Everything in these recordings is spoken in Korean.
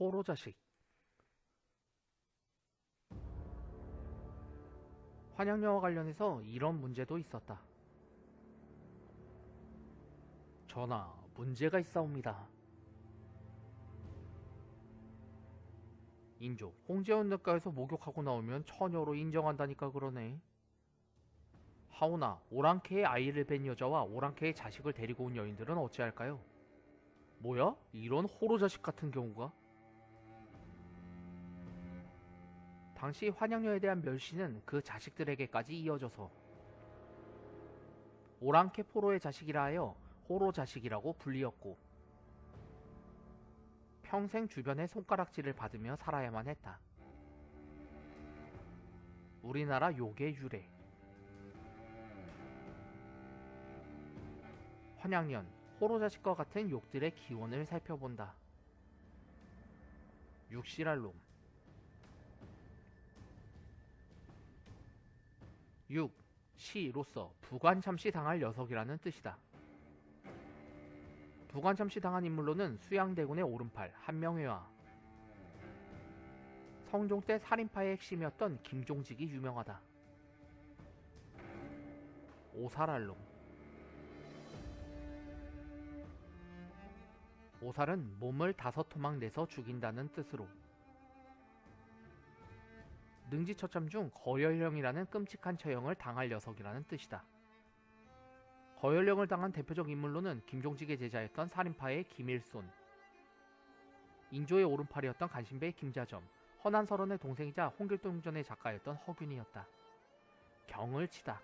호로 자식. 환양여와 관련해서 이런 문제도 있었다. 전하, 문제가 있사옵니다. 인조, 홍제원 냇가에서 목욕하고 나오면 처녀로 인정한다니까 그러네. 하오나, 오랑캐의 아이를 뵌 여자와 오랑캐의 자식을 데리고 온 여인들은 어찌할까요? 뭐야? 이런 호로 자식 같은 경우가? 당시 환양녀에 대한 멸시는 그 자식들에게까지 이어져서 오랑캐 포로의 자식이라 하여 호로 자식이라고 불리었고 평생 주변의 손가락질을 받으며 살아야만 했다. 우리나라 욕의 유래 환양년 호로 자식과 같은 욕들의 기원을 살펴본다. 놈 육, 시로서 부관참시 당할 녀석이라는 뜻이다. 부관참시 당한 인물로는 수양대군의 오른팔 한명회와 성종 때 살인파의 핵심이었던 김종직이 유명하다. 오살알롱 오살은 몸을 다섯 토막 내서 죽인다는 뜻으로 능지처참 중 거열령이라는 끔찍한 처형을 당할 녀석이라는 뜻이다. 거열령을 당한 대표적 인물로는 김종직의 제자였던 살인파의 김일손, 인조의 오른팔이었던 간신배의 김자점, 허난설원의 동생이자 홍길동전의 작가였던 허균이었다. 경을 치다.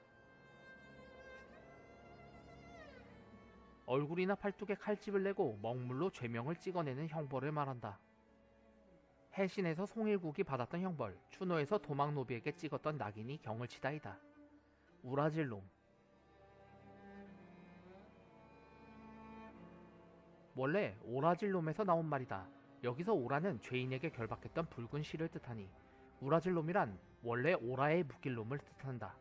얼굴이나 팔뚝에 칼집을 내고 먹물로 죄명을 찍어내는 형벌을 말한다. 해신에서 송일국이 받았던 형벌, 추노에서 도망노비에게 찍었던 낙인이 경을 치다이다. 우라질 놈. 원래 오라질 놈에서 나온 말이다. 여기서 오라는 죄인에게 결박했던 붉은 실을 뜻하니 우라질 놈이란 원래 오라에 묶일 놈을 뜻한다.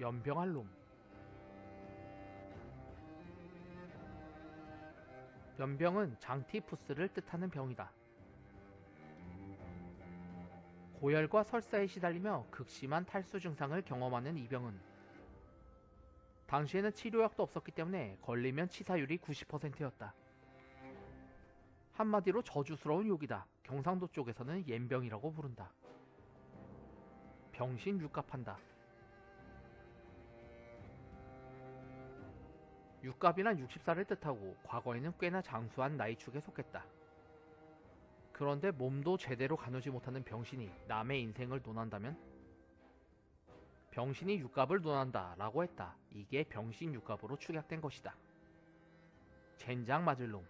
연병할 놈. 연병은 장티푸스를 뜻하는 병이다. 고열과 설사에 시달리며 극심한 탈수 증상을 경험하는 이 병은 당시에는 치료약도 없었기 때문에 걸리면 치사율이 90%였다. 한마디로 저주스러운 욕이다. 경상도 쪽에서는 옌병이라고 부른다. 병신 육갑한다. 육갑이란 60살을 뜻하고 과거에는 꽤나 장수한 나이축에 속했다. 그런데 몸도 제대로 가누지 못하는 병신이 남의 인생을 논한다면? 병신이 육갑을 논한다 라고 했다. 이게 병신 육갑으로 축약된 것이다. 젠장 맞을 놈.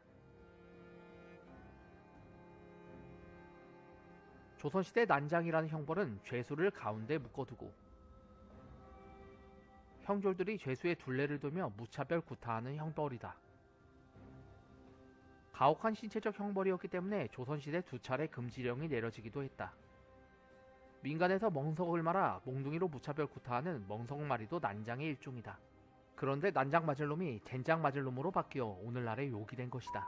조선시대 난장이라는 형벌은 죄수를 가운데 묶어두고 형졸들이 죄수의 둘레를 돌며 무차별 구타하는 형벌이다. 가혹한 신체적 형벌이었기 때문에 조선시대 두 차례 금지령이 내려지기도 했다. 민간에서 멍석을 말아 몽둥이로 무차별 구타하는 멍석말이도 난장의 일종이다. 그런데 난장 맞을 놈이 젠장 맞을 놈으로 바뀌어 오늘날의 욕이 된 것이다.